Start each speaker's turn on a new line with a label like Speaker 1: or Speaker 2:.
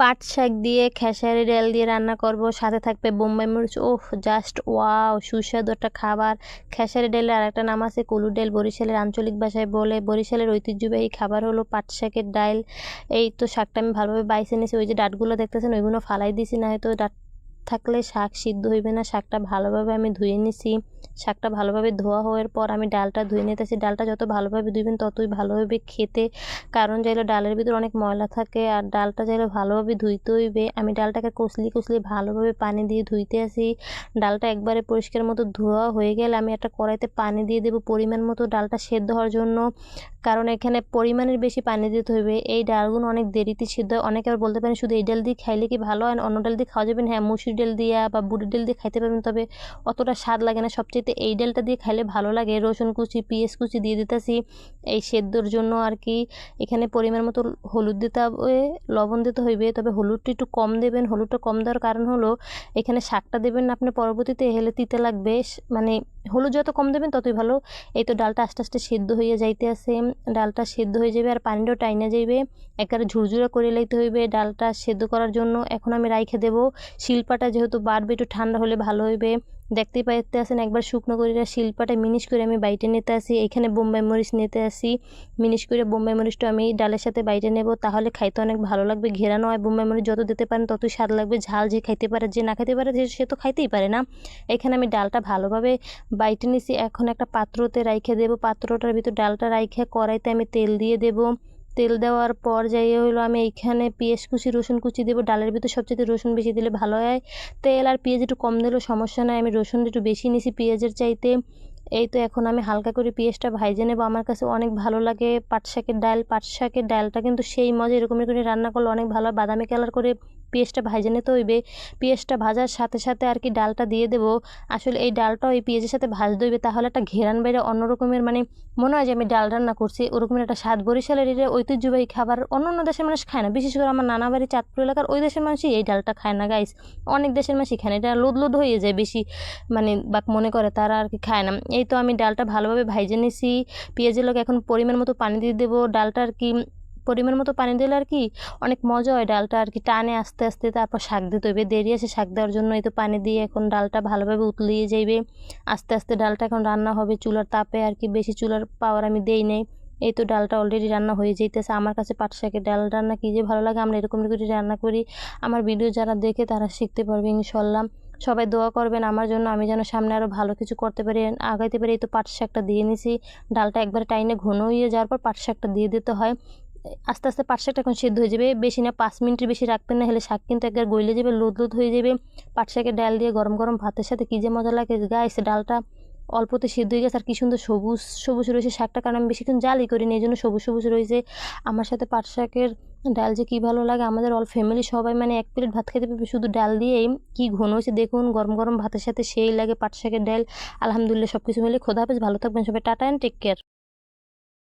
Speaker 1: পাট শাক দিয়ে খেসারি ডাল দিয়ে রান্না করব। সাথে থাকবে বোম্বাই মরিচ। ওহ জাস্ট ওয়াও সুস্বাদু একটা খাবার। খেসারি ডালের আর একটা নাম আছে কুলু ডাল বরিশালের আঞ্চলিক ভাষায় বলে। বরিশালের ঐতিহ্যবাহী খাবার হলো পাট শাকের ডাল। এই তো শাকটা আমি ভালোভাবে বাইসে নিয়েছি। ওই যে ডাটগুলো দেখতেছেন, ওইগুলো ফালাই দিয়েছি না হয়তো ডাট থাকলে শাক সিদ্ধ হইবে না, শাকটা ভালোভাবে আমি ধুয়ে নিছি। শাকটা ভালোভাবে ধোয়া হওয়ার পর আমি ডালটা ধুয়ে নিতেছি। ডালটা যত ভালোভাবে ধুইবেন ততই ভালো হবে খেতে। কারণ চাইলে ডালের ভিতর অনেক ময়লা থাকে আর ডালটা চাইলে ভালোভাবে ধুইতে হইবে। আমি ডালটাকে কষলি কষলি ভালোভাবে পানি দিয়ে ধুইতে আসি ডালটা একবারে পরিষ্কার মতো ধোয়া হয়ে গেলে আমি একটা কড়াইতে পানি দিয়ে দেবো পরিমাণ মতো ডালটা সেদ্ধ হওয়ার জন্য। কারণ এখানে পরিমাণের বেশি পানি দিতে হইবে। এই ডালগুলো অনেক দেরিতে সিদ্ধ হয়। অনেকে আবার বলতে পারেন, শুধু এই ডাল দিয়ে খাইলে কি ভালো হয় অন্য ডাল দিয়ে খাওয়া যাবেন হ্যাঁ মুসুর ডাল দিয়া বা বুড়ি ডাল দিয়ে খাইতে পারবেন, তবে অতটা স্বাদ লাগে না। সবচেয়ে এই ডালটা দিয়ে খাইলে ভালো লাগে। রসুন কুচি, পিঁয়াজ কুচি দিয়ে দিতেছি এই সেদ্ধর জন্য আর কি। এখানে পরিমাণ মতো হলুদ দিতে হবে, লবণ দিতে হইবে, তবে হলুদটা একটু কম দেবেন। হলুদটা কম দেওয়ার কারণ হলো, এখানে শাকটা দেবেন আপনি পরবর্তীতে হেলে তিতে লাগবে। মানে হলুদ যত কম দেবেন ততই ভালো। এই তো ডালটা আস্তে আস্তে সেদ্ধ হয়ে যাইতে আছে। ডালটা সেদ্ধ হয়ে যাবে আর পানিটাও টাইনে যাইবে। একবারে ঝুরঝুরা করে লাইতে হইবে ডালটা সেদ্ধ করার জন্য। এখন আমি রাইখে দেব। শিল্পাটা যেহেতু বাড়বে একটু ঠান্ডা হলে ভালো হইবে। দেখতেই পাইতে আসেন একবার শুকনো করে শিল্পাটা মিনিশ করে আমি বাইটে নিতে আসি, এখানে বোম্বাই মরিচ নিতে আসি। মিনিশ করে বোম্বাই মরিচটা আমি ডালের সাথে বাইটে নেব, তাহলে খাইতে অনেক ভালো লাগবে। ঘেরানো হয় বোম্বাই মরিচ যত দিতে পারেন ততই স্বাদ লাগবে। ঝাল যে খাইতে পারে, যে না খাইতে পারে, সে তো খাইতেই পারে না। এখানে আমি ডালটা ভালোভাবে বাইটে নিছি, এখন একটা পাত্রতে রাইখে দেবো, পাত্রটার ভিতর ডালটা রাইখে কড়াইতে আমি তেল দিয়ে দেবো। তেল দেওয়ার পর যাই হলো, আমি এইখানে পেঁয়াজ কুচি, রসুন কুচি দেবো। ডালের ভিতরে সবচেয়ে রসুন বেশি দিলে ভালো হয়। তেল আর পেঁয়াজ একটু কম দিলেও সমস্যা নয় আমি রসুন একটু বেশি নিয়েছি পেঁয়াজের চাইতে। এই তো এখন আমি হালকা করে পেঁয়াজটা ভাইজে নেব। আমার কাছে অনেক ভালো লাগে পাট শাকের ডাল। পাট শাকের ডালটা কিন্তু সেই মজা এরকম করে রান্না করলে অনেক ভালো হয়। বাদামি কালার করে পেঁয়াজটা ভাজে নিতে হইবে। পেঁয়াজটা ভাজার সাথে সাথে আর কি ডালটা দিয়ে দেবো। আসলে এই ডালটাও এই পেঁয়াজের সাথে ভাজতে হইবে। তাহলে একটা ঘেরান বাইরে অন্য রকমের মানে মনে হয় যে আমি ডাল রান্না করছি ওরকমের একটা স্বাদ। বরিশালের এটা ঐতিহ্যবাহী খাবার অন্য অন্য দেশের মানুষ খায় না। বিশেষ করে আমার নানা বাড়ি চাঁদপুর এলাকার ওই দেশের মানুষই এই ডালটা খায় না গাইস অনেক দেশের মানুষই খায় না। এটা লোদ লোদ হয়ে যায় বেশি মানে বাক মনে করে, তারা আর কি খায় না। এই তো আমি ডালটা ভালোভাবে ভাইজে নিছি। পেঁয়াজের লোক এখন পরিমাণ মতো পানি দিয়ে দেবো। ডালটা আর কি পরিমাণ মতো পানি দিলে আর কি অনেক মজা হয় ডালটা আর কি। টানে আস্তে আস্তে তারপর শাক দিতে হবে দেরি আছে শাক দেওয়ার জন্য এই তো পানি দিয়ে এখন ডালটা ভালোভাবে উতলিয়ে যাইবে। আস্তে আস্তে ডালটা এখন রান্না হবে। চুলার তাপে আর কি বেশি চুলার পাওয়ার আমি দেই নেই। এই তো ডালটা অলরেডি রান্না হয়ে যেতেছে আমার কাছে পাট শাকের ডাল রান্না কী যে ভালো লাগে, আমরা এরকম করে রান্না করি। আমার ভিডিও যারা দেখে তারা শিখতে পারবে ইনশাল্লাহ সবাই দোয়া করবেন আমার জন্য। আমি যেন সামনে আরও ভালো কিছু করতে পারি, আগাইতে পারি। এই তো পাট শাকটা দিয়ে নিছি। ডালটা একবার টাইনে ঘন হয়ে যাওয়ার পর পাট শাকটা দিয়ে দিতে হয়। আস্তে আস্তে পাট শাকটা এখন সেদ্ধ হয়ে যাবে। বেশি না, পাঁচ মিনিটের বেশি রাখবেন না, হলে শাক কিন্তু একবার গইলে যাবে লোদ লোদ হয়ে যাবে। পাট শাকের ডাল দিয়ে গরম গরম ভাতের সাথে কী যে মজা লাগে। গাইস ডালটা অল্পতে সিদ্ধ হয়ে গেছে, আর কী সুন্দর সবুজ সবুজ রয়েছে শাকটা, কারণ আমি বেশিক্ষণ জালই করিনি এই জন্য সবুজ সবুজ রয়েছে। আমার সাথে পাট শাকের ডাল যে কী ভালো লাগে, আমাদের অল ফ্যামিলি সবাই মানে এক প্লেট ভাত খেতে পারবে শুধু ডাল দিয়েই। কী ঘন হয়েছে দেখুন, গরম গরম ভাতের সাথে সেই লাগে পাট শাকের ডাল। আলহামদুলিল্লাহ সব কিছু মিলে খোদা হাফেজ, ভালো থাকবেন সবাই, টাটা অ্যান্ড টেক কেয়ার